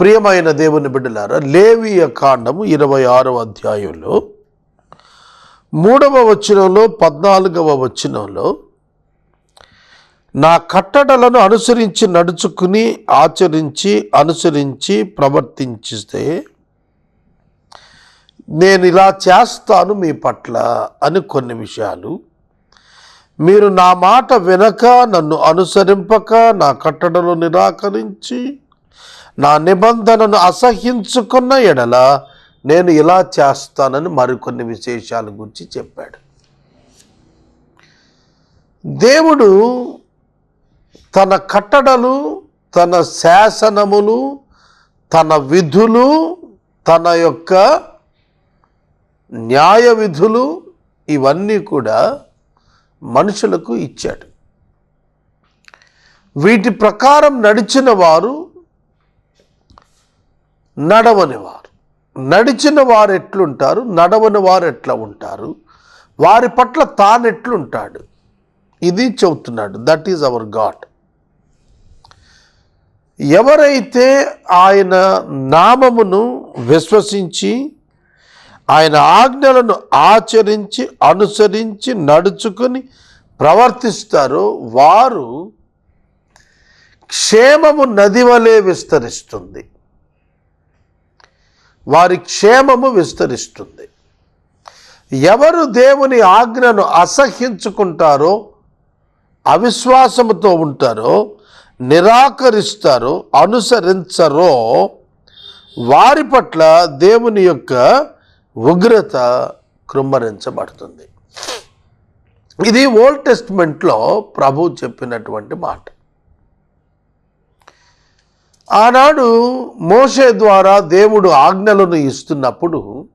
ప్రియమైన దేవుని బిడ్డలారా లేవియ కాండము ఇరవై ఆరవ అధ్యాయంలో మూడవ వచనంలో పద్నాలుగవ వచనంలో నా కట్టడలను అనుసరించి నడుచుకుని ఆచరించి అనుసరించి ప్రవర్తించితే నేను ఇలా చేస్తాను మీ పట్ల అని కొన్ని విషయాలు. మీరు నా మాట వినక నన్ను అనుసరింపక నా కట్టడలు నిరాకరించి నా నిబంధనను అసహించుకున్న ఎడల నేను ఇలా చేస్తానని మరికొన్ని విశేషాల గురించి చెప్పాడు. దేవుడు తన కట్టడలు తన శాసనములు తన విధులు తన యొక్క న్యాయ విధులు ఇవన్నీ కూడా మనుషులకు ఇచ్చాడు. వీటి ప్రకారం నడిచిన వారు నడవని వారు నడిచిన వారు ఎట్లుంటారు? నడవని వారు ఎట్లా ఉంటారు? వారి పట్ల తానెట్లుంటాడు ఇది చెబుతున్నాడు. దట్ ఈజ్ అవర్ గాడ్ ఎవరైతే ఆయన నామమును విశ్వసించి ఆయన ఆజ్ఞలను ఆచరించి అనుసరించి నడుచుకొని ప్రవర్తిస్తారో వారు క్షేమము నది వలె విస్తరిస్తుంది. వారి క్షేమము విస్తరిస్తుంది. ఎవరు దేవుని ఆజ్ఞను అసహ్యించుకుంటారో అవిశ్వాసముతో ఉంటారో నిరాకరిస్తారో అనుసరించరో వారి పట్ల దేవుని యొక్క ఉగ్రత కృమ్మరించబడుతుంది. ఇది ఓల్డ్ టెస్ట్మెంట్లో ప్రభు చెప్పినటువంటి మాట. ఆనాడు మోషే ద్వారా దేవుడు ఆజ్ఞలను ఇస్తున్నప్పుడు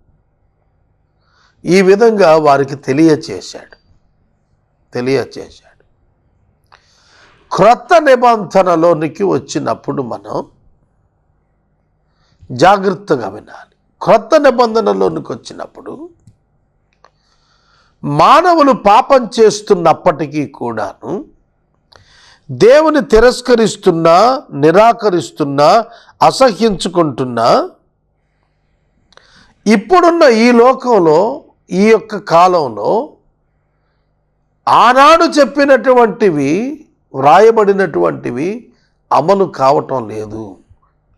ఈ విధంగా వారికి తెలియచేశాడు. తెలియచేశాడు. క్రొత్త నిబంధనలోనికి వచ్చినప్పుడు మనం జాగ్రత్తగా వినాలి. క్రొత్త నిబంధనలోనికి వచ్చినప్పుడు మానవులు పాపం చేస్తున్నప్పటికీ కూడాను దేవుని తిరస్కరిస్తున్నా నిరాకరిస్తున్నా అసహ్యించుకుంటున్నా ఇప్పుడున్న ఈ లోకంలో ఈ యొక్క కాలంలో ఆనాడు చెప్పినటువంటివి వ్రాయబడినటువంటివి అమలు కావటం లేదు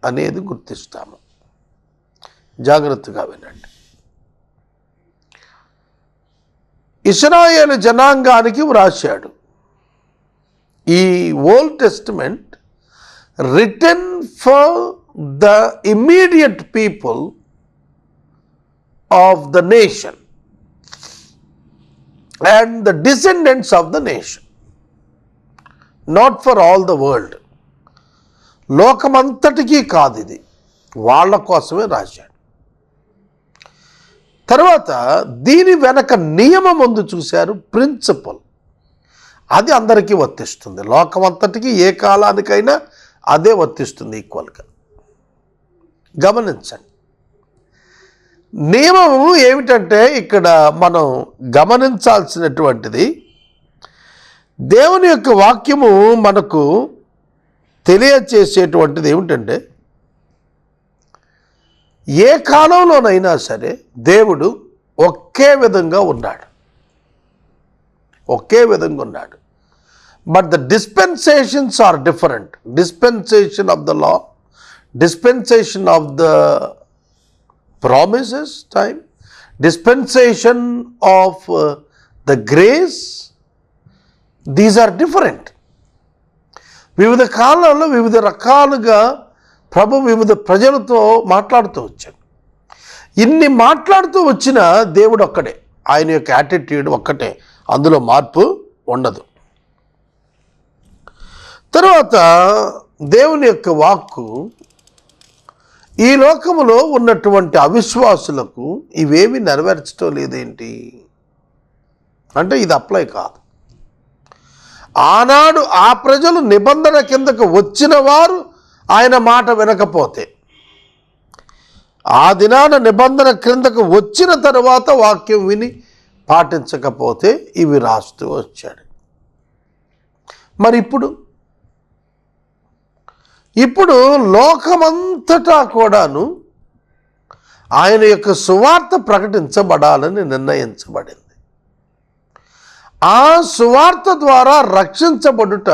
అనేది గుర్తిస్తాము. జాగ్రత్తగా వినండి. ఇస్రాయేల్ జనాంగానికి వ్రాశాడు. ఈ Old Testament written for the immediate people of the nation and the descendants of the nation. Not for all the world లోకమంతటికీ కాదు ఇది. వాళ్ళ కోసమే రాశాడు. తర్వాత దీని వెనక నియమం ముందు చూశారు ప్రిన్సిపల్. అది అందరికీ వర్తిస్తుంది. లోకమంతటికి ఏ కాలానికైనా అదే వర్తిస్తుంది ఈక్వల్గా. గమనించండి. నియమము ఏమిటంటే ఇక్కడ మనం గమనించాల్సినటువంటిది దేవుని యొక్క వాక్యము మనకు తెలియచేసేటువంటిది ఏమిటంటే ఏ కాలంలోనైనా సరే దేవుడు ఒకే విధంగా ఉన్నాడు. ఒకే విధంగా ఉన్నాడు. But the dispensations are different dispensation of the law dispensation of the promises time dispensation of the grace these are different వివిధ కాలాల్లో వివిధ రకాలుగా ప్రభు వివిధ ప్రజలతో మాట్లాడుతూ వచ్చాడు. ఇన్ని మాట్లాడుతూ వచ్చిన దేవుడు ఒక్కడే. ఆయన యొక్క యాటిట్యూడ్ ఒక్కటే. అందులో మార్పు ఉండదు. తర్వాత దేవుని యొక్క వాక్కు ఈ లోకములో ఉన్నటువంటి అవిశ్వాసులకు ఇవేమి నెరవేర్చడం లేదేంటి? అంటే ఇది అప్లై కాదు. ఆనాడు ఆ ప్రజలు నిబంధన కిందకు వచ్చిన వారు ఆయన మాట వినకపోతే ఆ దినాన నిబంధన క్రిందకు వచ్చిన తర్వాత వాక్యం విని పాటించకపోతే ఇవి రాస్తూ వచ్చాడు. మరి ఇప్పుడు ఇప్పుడు లోకమంతటా కూడాను ఆయన యొక్క సువార్త ప్రకటించబడాలని నిర్ణయించబడింది. ఆ సువార్త ద్వారా రక్షించబడుట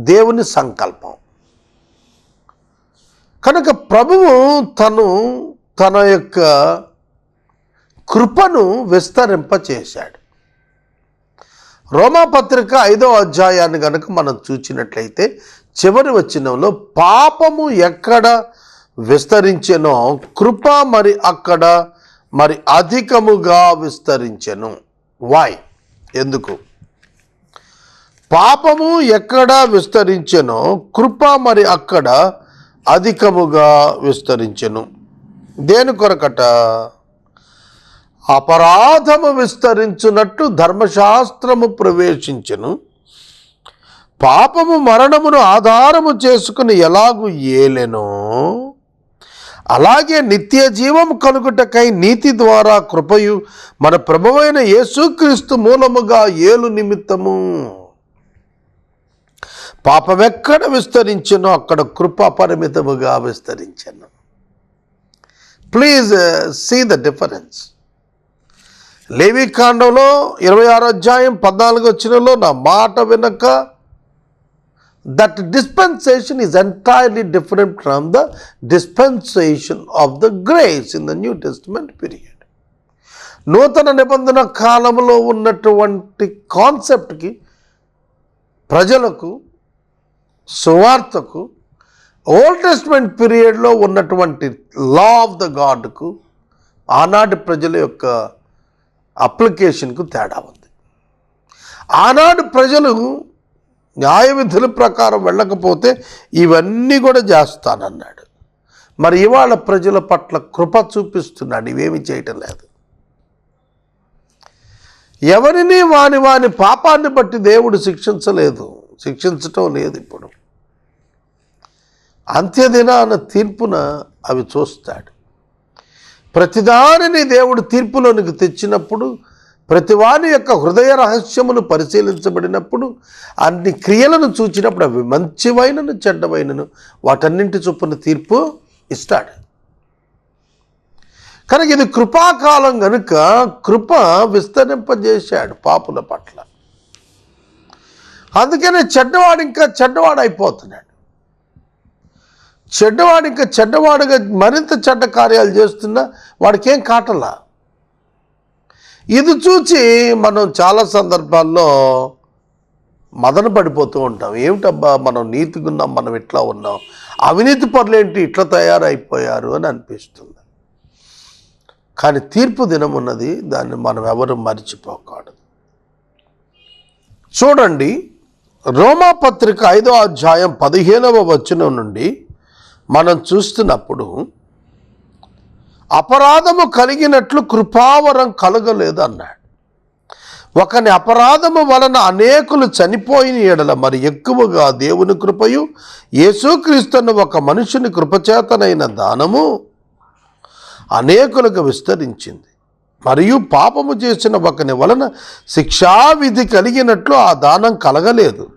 దేవుని సంకల్పం. కనుక ప్రభువు తను తన యొక్క కృపను విస్తరింపచేశాడు. రోమాపత్రిక ఐదో అధ్యాయాన్ని గనుక మనం చూచినట్లయితే చివరి వచ్చినంలో పాపము ఎక్కడ విస్తరించెనో కృప మరి అక్కడ మరి అధికముగా విస్తరించెను. వాయ్ ఎందుకు? పాపము ఎక్కడ విస్తరించెనో కృప మరి అక్కడ అధికముగా విస్తరించెను. దేని కొరకట? అపరాధము విస్తరించున్నట్టు ధర్మశాస్త్రము ప్రవేశించెను. పాపము మరణమును ఆధారము చేసుకుని ఎలాగు ఏలెనో అలాగే నిత్య జీవం కలుగుటకై నీతి ద్వారా కృపయు మన ప్రభువైన యేసుక్రీస్తు మూలముగా ఏలు నిమిత్తము. పాపమెక్కడ విస్తరించెనో అక్కడ కృప పరిమితముగా విస్తరించను. ప్లీజ్ సీ ద డిఫరెన్స్ లేవి కాండంలో ఇరవై ఆరో అధ్యాయం పద్నాలుగు వచ్చినలో నా మాట వినక that dispensation is entirely different from the dispensation of the grace in the New Testament period నూతన నిబంధన కాలంలో ఉన్నటువంటి కాన్సెప్ట్కి ప్రజలకు సువార్తకు ఓల్డ్ టెస్ట్మెంట్ పీరియడ్లో ఉన్నటువంటి లా ఆఫ్ ద గాడ్కు ఆనాటి ప్రజల యొక్క అప్లికేషన్కు తేడా ఉంది. ఆనాడు ప్రజలు న్యాయ విధుల ప్రకారం వెళ్ళకపోతే ఇవన్నీ కూడా చేస్తానన్నాడు. మరి ఇవాళ ప్రజల పట్ల కృప చూపిస్తున్నాడు. ఇవేమి చేయటం లేదు. ఎవరిని వాని వాని పాపాన్ని బట్టి దేవుడు శిక్షించలేదు. శిక్షించటం లేదు ఇప్పుడు. అంత్యదినాన తీర్పున అవి చూస్తాడు. ప్రతిదానిని దేవుడు తీర్పులోనికి తెచ్చినప్పుడు ప్రతివాని యొక్క హృదయ రహస్యములు పరిశీలించబడినప్పుడు అన్ని క్రియలను చూచినప్పుడు అవి మంచివైనను చెడ్డవైనను వాటన్నింటి చొప్పున తీర్పు ఇస్తాడు. కనుక ఇది కృపాకాలం కనుక కృప విస్తరింపజేశాడు పాపుల పట్ల. అందుకనే చెడ్డవాడు ఇంకా చెడ్డవాడు అయిపోతున్నాడు చెడ్డవాడు ఇంకా చెడ్డవాడుగా మరింత చెడ్డ కార్యాలు చేస్తున్నా వాడికి ఏం కాటలా? ఇది చూచి మనం చాలా సందర్భాల్లో మదన పడిపోతూ ఉంటాం. ఏమిటబ్బా మనం నీతిగా ఉన్నాం మనం ఇట్లా ఉన్నాం? అవినీతి పనులేంటి ఇట్లా తయారైపోయారు అని అనిపిస్తుంది. కానీ తీర్పు దినం ఉన్నది దాన్ని మనం ఎవరు మర్చిపోకూడదు. చూడండి రోమా పత్రిక ఐదో అధ్యాయం పదిహేనవ వచనం నుండి మనం చూస్తున్నప్పుడు అపరాధము కలిగినట్లు కృపావరం కలగలేదు అన్నాడు. ఒకని అపరాధము వలన అనేకులు చనిపోయిన ఎడల మరి ఎక్కువగా దేవుని కృపయు యేసుక్రీస్తున్న ఒక మనుషుని కృపచేతనైన దానము అనేకులకు విస్తరించింది. మరియు పాపము చేసిన ఒకని వలన శిక్షావిధి కలిగినట్లు ఆ దానం కలగలేదు.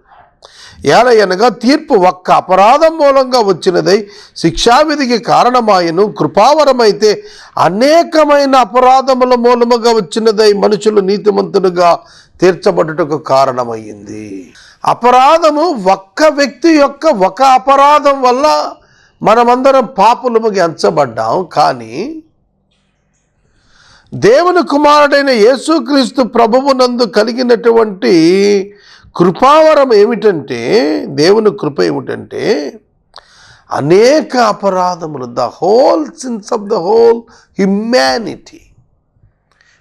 ఏలయనగా తీర్పు ఒక్క అపరాధం మూలంగా వచ్చినదై శిక్షావిధికి కారణమాయను కృపావరమైతే అనేకమైన అపరాధముల మూలముగా వచ్చినదై మనుషులు నీతిమంతులుగా తీర్చబడుటకు కారణమయ్యింది. అపరాధము ఒక్క వ్యక్తి యొక్క ఒక అపరాధం వల్ల మనమందరం పాపులముగా ఎంచబడ్డాం. కానీ దేవుని కుమారుడైన యేసుక్రీస్తు ప్రభువునందు కలిగినటువంటి కృపావరం ఏమిటంటే దేవుని కృప ఏమిటంటే అనేక అపరాధములు the whole sins of the whole humanity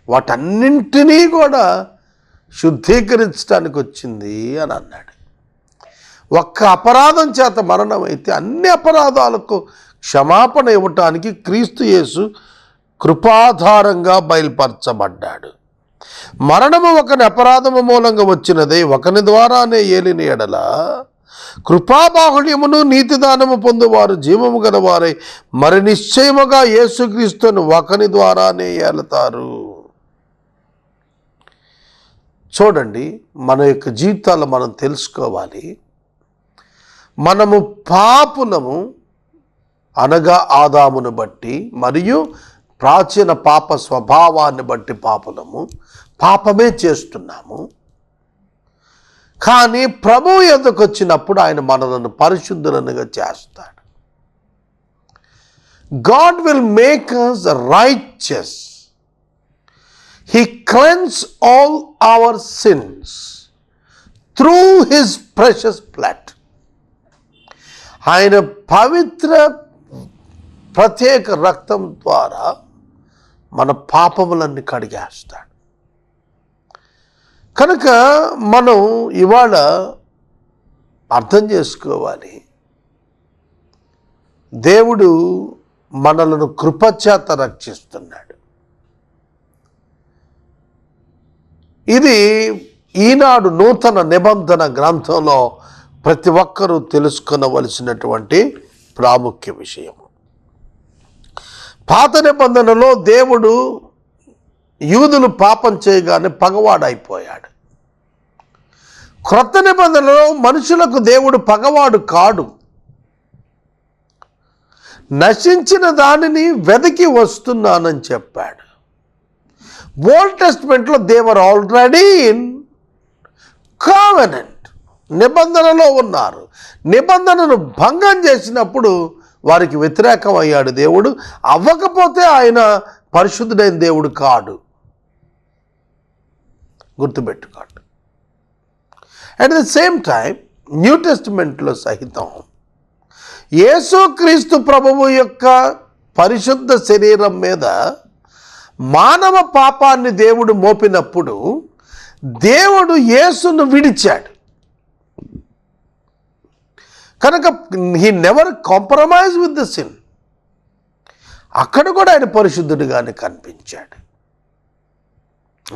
వాటన్నింటినీ కూడా శుద్ధీకరించడానికి వచ్చింది అని అన్నాడు. ఒక్క అపరాధం చేత మరణం అయితే అన్ని అపరాధాలకు క్షమాపణ ఇవ్వటానికి క్రీస్తు యేసు కృపాధారంగా బయలుపరచబడ్డాడు. మరణము ఒకని అపరాధము మూలంగా వచ్చినదే ఒకని ద్వారానే ఏలిన ఎడల. కృపాబాహుళ్యమును నీతిదానము పొందువారు జీవము గలవారై మరి నిశ్చయముగా యేసుక్రీస్తును ఒకని ద్వారానే ఏలుతారు. చూడండి మన యొక్క జీవితాలు మనం తెలుసుకోవాలి. మనము పాపులము అనగా ఆదామును బట్టి మరియు ప్రాచీన పాప స్వభావాన్ని బట్టి పాపులము పాపమే చేస్తున్నాము. కానీ ప్రభు ఎందుకు వచ్చినప్పుడు ఆయన మనలను పరిశుద్ధులనుగా చేస్తాడు? God will make us righteous he cleanse all our sins through his precious blood ఆయన పవిత్ర ప్రత్యేక రక్తం ద్వారా మన పాపములన్నీ కడిగేస్తాడు. కనుక మనం ఇవాళ అర్థం చేసుకోవాలి. దేవుడు మనలను కృపచేత రక్షిస్తున్నాడు. ఇది ఈనాడు నూతన నిబంధన గ్రంథంలో ప్రతి ఒక్కరూ తెలుసుకునవలసినటువంటి ప్రాముఖ్య విషయం పాత నిబంధనలో దేవుడు యూదులు పాపం చేయగానే పగవాడైపోయాడు. క్రొత్త నిబంధనలో మనుషులకు దేవుడు పగవాడు కాడు. నశించిన దానిని వెతికి వస్తున్నానని చెప్పాడు. Old టెస్ట్మెంట్లో they are already in covenant నిబంధనలో ఉన్నారు. నిబంధనను భంగం చేసినప్పుడు వారికి వ్యతిరేకం అయ్యాడు దేవుడు. అవ్వకపోతే ఆయన పరిశుద్ధుడైన దేవుడు కాడు. గుర్తుపెట్టుకోండి. At the same time new టెస్టిమెంట్లో సహితం యేసుక్రీస్తు ప్రభువు యొక్క పరిశుద్ధ శరీరం మీద మానవ పాపాన్ని దేవుడు మోపినప్పుడు దేవుడు యేసును విడిచాడు. కనుక he never compromise with the sin అక్కడ కూడా ఆయన పరిశుద్ధుడిగానే కనిపించాడు.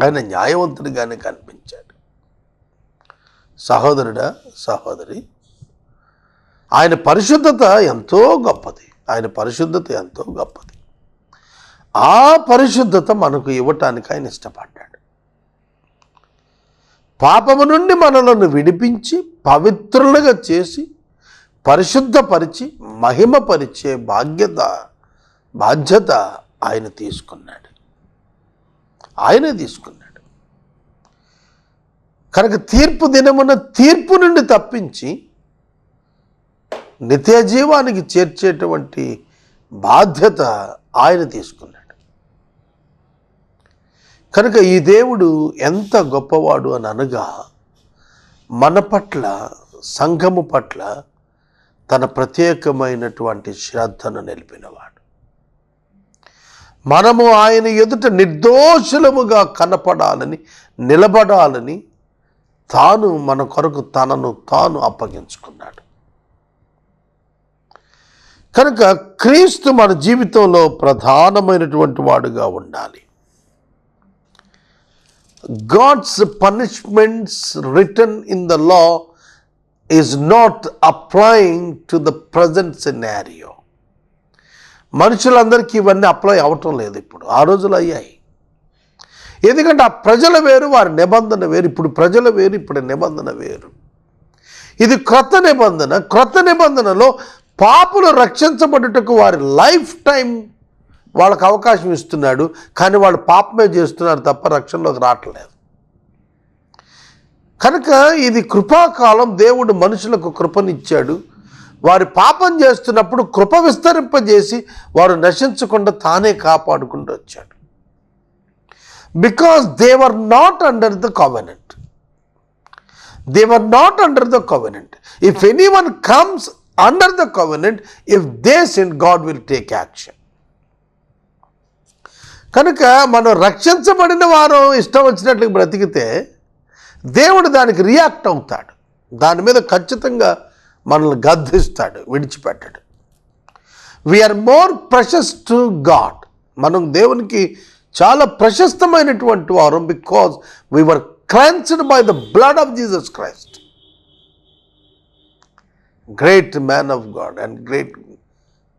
ఆయన న్యాయవంతుడిగానే కనిపించాడు. సహోదరుడా సహోదరి ఆయన పరిశుద్ధత ఎంతో గొప్పది. ఆయన పరిశుద్ధత ఎంతో గొప్పది. ఆ పరిశుద్ధత మనకు ఇవ్వటానికి ఆయన ఇష్టపడ్డాడు. పాపము నుండి మనలను విడిపించి పవిత్రులుగా చేసి పరిశుద్ధపరిచి మహిమపరిచే బాధ్యత బాధ్యత ఆయన తీసుకున్నాడు. ఆయనే తీసుకున్నాడు. కనుక తీర్పు దినమున తీర్పు నుండి తప్పించి నిత్యజీవానికి చేర్చేటువంటి బాధ్యత ఆయన తీసుకున్నాడు. కనుక ఈ దేవుడు ఎంత గొప్పవాడు అని అనగా మన పట్ల సంఘము పట్ల తన ప్రత్యేకమైనటువంటి శ్రద్ధను నిలిపినవాడు. మనము ఆయన ఎదుట నిర్దోషులముగా కనపడాలని నిలబడాలని తాను మన కొరకు తనను తాను అప్పగించుకున్నాడు. కనుక క్రీస్తు మన జీవితంలో ప్రధానమైనటువంటి వాడుగా ఉండాలి. God's punishments written in the law is not applying to the present scenario మనుషులందరికీ ఇవన్నీ అప్లై అవ్వటం లేదు ఇప్పుడు. ఆ రోజులు అయ్యాయి. ఎందుకంటే ఆ ప్రజల వేరు వారి నిబంధన వేరు. ఇప్పుడు ప్రజల వేరు ఇప్పుడు నిబంధన వేరు. ఇది క్రొత్త నిబంధన. క్రొత్త నిబంధనలో పాపులు రక్షించబడుటకు వారి లైఫ్ టైం వాళ్ళకు అవకాశం ఇస్తున్నాడు. కానీ వాళ్ళు పాపమే చేస్తున్నారు తప్ప రక్షణలోకి రావట్లేదు కనుక ఇది కృపాకాలం దేవుడు మనుషులకు కృపనిచ్చాడు. వారి పాపం చేస్తున్నప్పుడు కృప విస్తరింపజేసి వారు నశించకుండా తానే కాపాడుకుంటూ వచ్చాడు. Because they're not under the covenant they're not under the covenant if any one comes under the covenant if they sin, God will take action కనుక మనం రక్షించబడిన వారు ఇష్టం వచ్చినట్లు బ్రతికితే దేవుడు దానికి రియాక్ట్ అవుతాడు. దాని మీద ఖచ్చితంగా మనల్ని గద్దిస్తాడు విడిచిపెట్టాడు. We're more precious to God మనం దేవునికి చాలా ప్రశస్తమైనటువంటి వారం because we're cleansed by the blood of Jesus Christ great man of God and great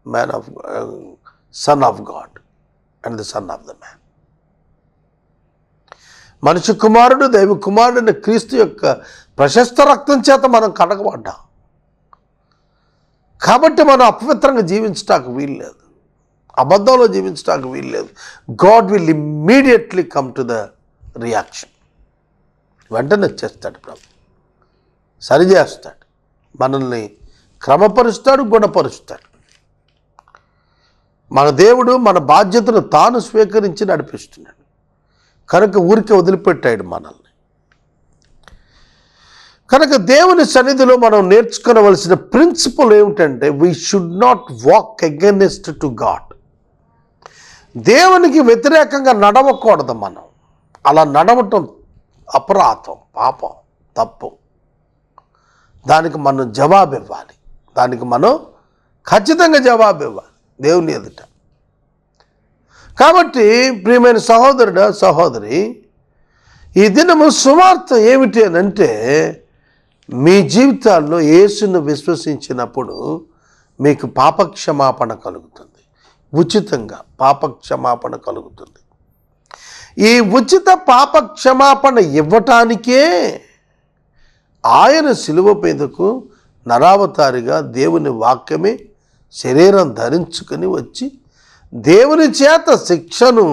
man of son of God and the son of the man మనిషి కుమారుడు దైవ కుమారుడు క్రీస్తు యొక్క ప్రశస్త రక్తం చేత మనం కడగబడ్డాం. కాబట్టి మనం అపవిత్రంగా జీవించడానికి వీల్లేదు. అబద్ధంలో జీవించడానికి వీల్లేదు. God will immediately come to the reaction. వెంటనే వచ్చేస్తాడు ప్రభు. సరిచేస్తాడు మనల్ని క్రమపరుస్తాడు గుణపరుస్తాడు. మన దేవుడు మన బాధ్యతను తాను స్వీకరించి నడిపిస్తున్నాడు. కనుక ఊరికే వదిలిపెట్టాడు మనల్ని. కనుక దేవుని సన్నిధిలో మనం నేర్చుకోవలసిన ప్రిన్సిపల్ ఏమిటంటే we should not walk against to God దేవునికి వ్యతిరేకంగా నడవకూడదు మనం. అలా నడవటం అపరాధం పాపం తప్పు. దానికి మనం జవాబు ఇవ్వాలి దానికి మనం ఖచ్చితంగా జవాబు ఇవ్వాలి దేవుని ఎదుట. కాబట్టి ప్రియమైన సహోదరుడు సహోదరి ఈ దినము సువార్త ఏమిటి అని అంటే మీ జీవితాల్లో యేసును విశ్వసించినప్పుడు మీకు పాపక్షమాపణ కలుగుతుంది. ఉచితంగా పాపక్షమాపణ కలుగుతుంది. ఈ ఉచిత పాపక్షమాపణ ఇవ్వటానికే ఆయన సిలువ మీదకు నరావతారిగా దేవుని వాక్యమే శరీరం ధరించుకొని వచ్చి దేవుని చేత శిక్షను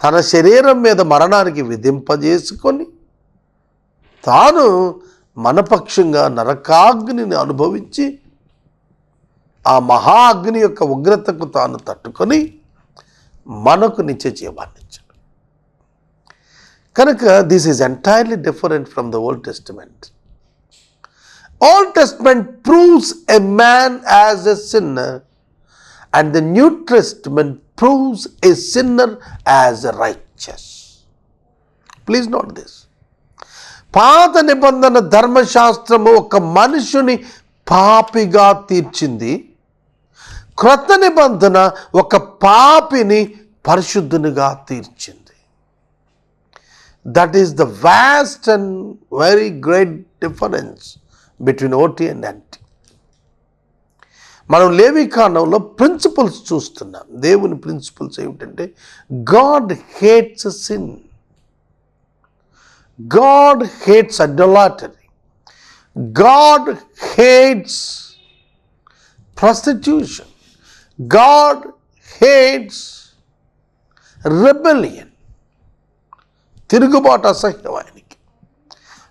తన శరీరం మీద మరణానికి విధింపజేసుకొని తాను మనపక్షంగా నరకాగ్నిని అనుభవించి ఆ మహా అగ్ని యొక్క ఉగ్రతకు తాను తట్టుకొని మనకు నిత్య జీవాన్నిచ్చాడు కనుక this is entirely different from the Old Testament Old Testament proves a man as a sinner and the New Testament proves a sinner as a righteous please note this పాత నిబంధన ధర్మశాస్త్రము ఒక మనుషుని పాపిగా తీర్చింది క్రొత్త నిబంధన ఒక పాపిని పరిశుద్ధునిగా తీర్చింది that is the vast and very great difference between OT and NT మనం లేవికాండంలో ప్రిన్సిపల్స్ చూస్తున్నాం. దేవుని ప్రిన్సిపల్స్ ఏమిటంటే God hates sin God hates adultery God hates prostitution God hates rebellion తిరుగుబాటు అసహ్యం ఆయనకి.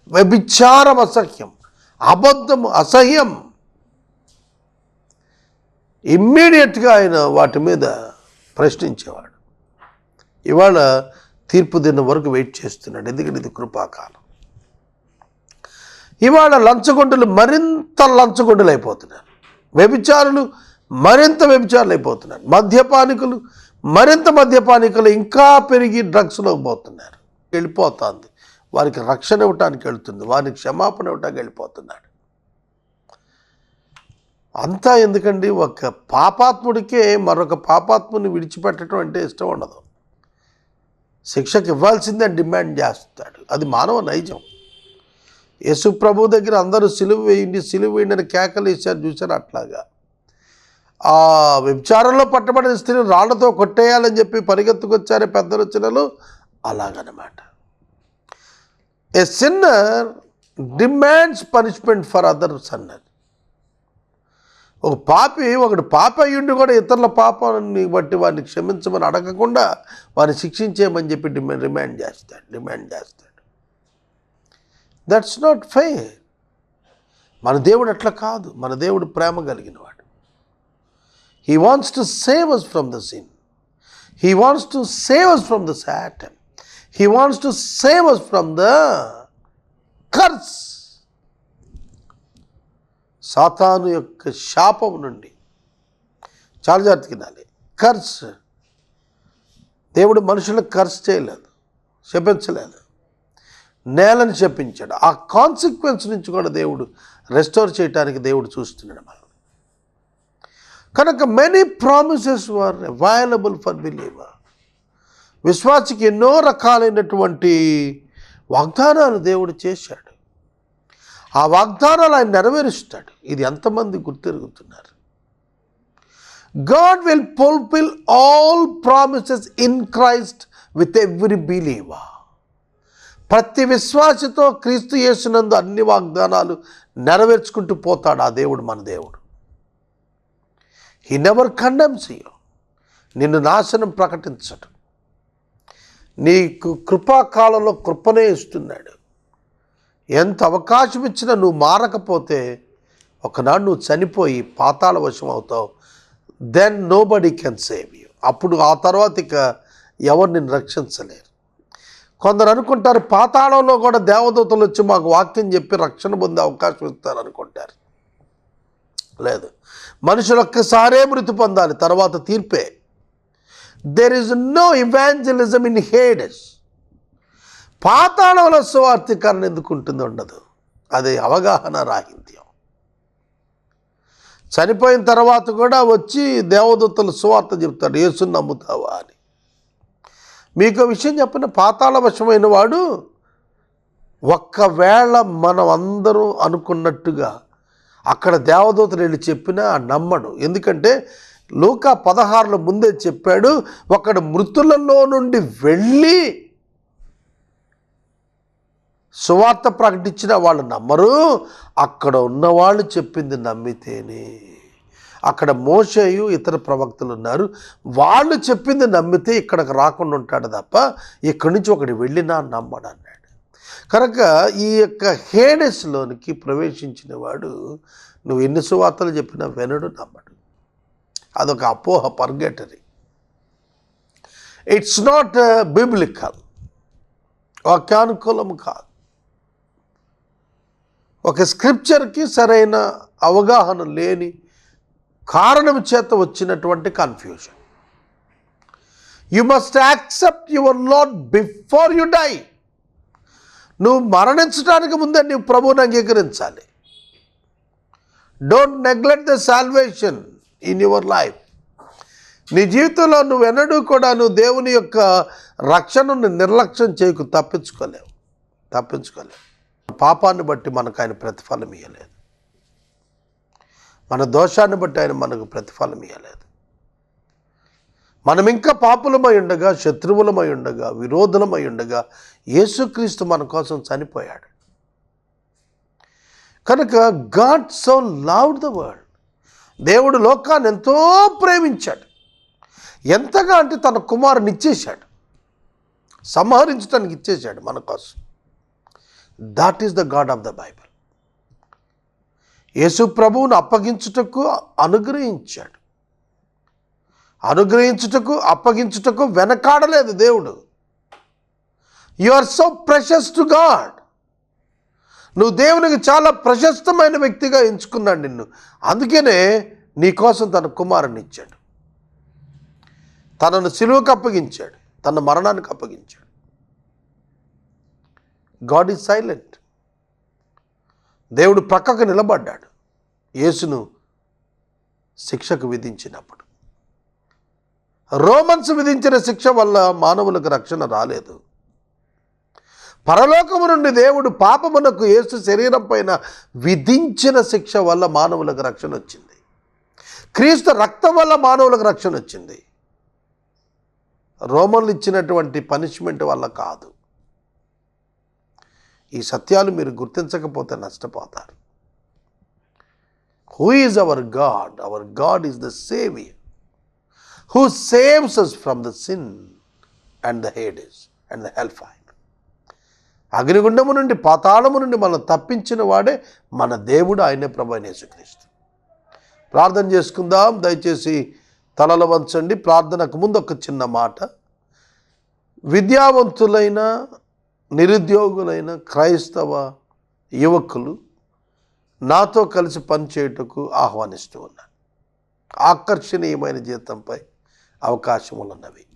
వ్యభిచారం అసహ్యం. అబద్ధము అసహ్యం. ఇమ్మీడియట్గా ఆయన వాటి మీద ప్రశ్నించేవాడు. ఇవాళ తీర్పు దిన వరకు వెయిట్ చేస్తున్నాడు. ఎందుకంటే ఇది కృపాకాలం. ఇవాళ లంచగొండలు మరింత లంచగొండలు అయిపోతున్నారు వ్యభిచారులు మరింత వ్యభిచారులు అయిపోతున్నారు మద్యపానికులు మరింత మద్యపానికులు ఇంకా పెరిగి డ్రగ్స్లోకి పోతున్నారు. వెళ్ళిపోతుంది. వారికి రక్షణ ఇవ్వటానికి వెళుతుంది. వారికి క్షమాపణ ఇవ్వటానికి వెళ్ళిపోతున్నాడు. అంతా ఎందుకండి? ఒక పాపాత్ముడికే మరొక పాపాత్ముని విడిచిపెట్టడం అంటే ఇష్టం ఉండదు. శిక్షకు ఇవ్వాల్సిందే డిమాండ్ చేస్తాడు. అది మానవ నైజం. యేసు ప్రభు దగ్గర అందరూ సిలువ వేయండి సిలువ వేయండి అని కేకలు వేశారు. చూశారు అట్లాగా? ఆ వ్యభిచారంలో పట్టబడిన స్త్రీని రాళ్ళతో కొట్టేయాలని చెప్పి పరిగెత్తుకొచ్చారే పెద్ద రచనలు. అలాగనమాట. A sinner demands punishment for other sinner ఒక పాపి ఒకడు పాప అయ్యుండి కూడా ఇతరుల పాపాన్ని బట్టి వారిని క్షమించమని అడగకుండా వారిని శిక్షించేయమని చెప్పి డిమాండ్ రిమాండ్ చేస్తాడు డిమాండ్ చేస్తాడు. దట్స్ నాట్ ఫెయిర్ మన దేవుడు అట్లా కాదు. మన దేవుడు ప్రేమ కలిగినవాడు. He wants to save us from the sin he wants to save us from the Satan he wants to save us from the curse సాతాను యొక్క శాపం నుండి. చాలా జాగ్రత్త తినాలి కర్స్. దేవుడు మనుషులకు కర్స్ చేయలేదు. శపించలేదు. నేలను చెప్పించాడు ఆ కాన్సిక్వెన్స్ నుంచి కూడా దేవుడు రెస్టోర్ చేయడానికి దేవుడు చూస్తున్నాడు మనం కనుక many promises were available for believer విశ్వాసికి ఎన్నో రకాలైనటువంటి వాగ్దానాలు దేవుడు చేశాడు. ఆ వాగ్దానాలు ఆయన నెరవేరుస్తాడు. ఇది ఎంతమంది గుర్తెరుగుతున్నారు? God will fulfil all promises in Christ with every believer ప్రతి విశ్వాసతో క్రీస్తు చేసినందు అన్ని వాగ్దానాలు నెరవేర్చుకుంటూ పోతాడు ఆ దేవుడు మన దేవుడు. హీ నెవర్ కండమ్స్ యూ నిన్ను నాశనం ప్రకటించడు. నీకు కృపాకాలంలో కృపనే ఇస్తున్నాడు. ఎంత అవకాశం ఇచ్చినా నువ్వు మారకపోతే ఒకనాడు నువ్వు చనిపోయి పాతాళ వశం అవుతావు. Then nobody can save you అప్పుడు ఆ తర్వాత ఇక ఎవరు నిన్ను రక్షించలేరు. కొందరు అనుకుంటారు పాతాళంలో కూడా దేవదూతలు వచ్చి మాకు వాక్యం చెప్పి రక్షణ పొందే అవకాశం ఇస్తారు అనుకుంటారు. లేదు. మనుషులు ఒక్కసారే మృతి పొందాలి తర్వాత తీర్పే. There is no evangelism in Hades పాతాళంలో సువార్థీకరణ ఎందుకు ఉంటుంది ఉండదు. అది అవగాహన రాహిత్యం. చనిపోయిన తర్వాత కూడా వచ్చి దేవదూతలు సువార్త చెప్తాడు యేసుని నమ్ముతావా? అని. మీకు విషయం చెప్పిన పాతాళ వశమైన వాడు ఒక్కవేళ మనం అందరూ అనుకున్నట్టుగా అక్కడ దేవదూతలు వెళ్ళి చెప్పినా నమ్మడు. ఎందుకంటే లూకా పదహారులో ముందే చెప్పాడు ఒకడు మృతులలో నుండి వెళ్ళి సువార్త ప్రకటించిన వాళ్ళు నమ్మరు. అక్కడ ఉన్నవాళ్ళు చెప్పింది నమ్మితేనే. అక్కడ మోషయు ఇతర ప్రవక్తలు ఉన్నారు. వాళ్ళు చెప్పింది నమ్మితే ఇక్కడికి రాకుండా ఉంటాడు తప్ప ఇక్కడి నుంచి ఒకటి వెళ్ళినా నమ్మడు అన్నాడు. కనుక ఈ యొక్క హేడెస్లోనికి ప్రవేశించిన వాడు నువ్వు ఎన్ని సువార్తలు చెప్పినా వినడు నమ్మడు. అదొక అపోహ purgatory it's not biblical uh, వాక్యానుకూలం కాదు. ఒక స్క్రిప్చర్కి సరైన అవగాహన లేని కారణం చేత వచ్చినటువంటి confusion. You must accept your Lord before you die నువ్వు మరణించడానికి ముందే నువ్వు ప్రభువుని అంగీకరించాలి. Don't neglect the salvation in your life నీ జీవితంలో నువ్వు ఎన్నడూ కూడా నువ్వు దేవుని యొక్క రక్షణను నిర్లక్ష్యం చేయకు తప్పించుకోలేవు. తప్పించుకోలేవు. పాపాన్ని బట్టి మనకు ఆయన ప్రతిఫలం ఇవ్వలేదు మన దోషాన్ని బట్టి ఆయన మనకు ప్రతిఫలం ఇవ్వలేదు మనం ఇంకా పాపులమై ఉండగా శత్రువులమై ఉండగా విరోధులమై ఉండగా యేసుక్రీస్తు మన కోసం చనిపోయాడు. కనుక God so love the world. దేవుడు లోకాన్ని ఎంతో ప్రేమించాడు. ఎంతగా అంటే తన కుమారుని ఇచ్చేశాడు. సంహరించడానికి ఇచ్చేశాడు మన కోసం. That is the God of the Bible యేసు ప్రభువును అప్పగించుటకు అనుగ్రహించాడు. అనుగ్రహించుటకు అప్పగించుటకు వెనకాడలేదు దేవుడు. You are so precious to God నువ్వు దేవునికి చాలా ప్రశస్తమైన వ్యక్తిగా ఎంచుకున్నాడు నిన్ను. అందుకనే నీ కోసం తన కుమారుని ఇచ్చాడు. తనను సిలువకు అప్పగించాడు. తన మరణానికి అప్పగించాడు. God is silent. దేవుడు ప్రక్కకు నిలబడ్డాడు. యేసును శిక్షకు విధించినప్పుడు. రోమన్స్ విధించిన శిక్ష వల్ల మానవులకు రక్షణ రాలేదు. పరలోకము నుండి దేవుడు పాపమునకు యేసు శరీరం పైన విధించిన శిక్ష వల్ల మానవులకు రక్షణ వచ్చింది. క్రీస్తు రక్తం వల్ల మానవులకు రక్షణ వచ్చింది. రోమన్లు ఇచ్చినటువంటి పనిష్మెంట్ వల్ల కాదు. ఈ సత్యాలు మీరు గుర్తించకపోతే నష్టపోతారు. Who is our God our God is the saviour who saves us from the sin and the Hades and the hell fire అగ్నిగుండము నుండి పాతాళము నుండి మనం తప్పించిన వాడే మన దేవుడు ఆయనే ప్రభు అయిన యేసుక్రీస్తు. ప్రార్థన చేసుకుందాం. దయచేసి తలలు వంచండి. ప్రార్థనకు ముందు ఒక చిన్న మాట. విద్యావంతులైన నిరుద్యోగులైన క్రైస్తవ యువకులు నాతో కలిసి పనిచేయుటకు ఆహ్వానిస్తూ ఉన్నాను ఆకర్షణీయమైన జీతంపై అవకాశములున్నవి.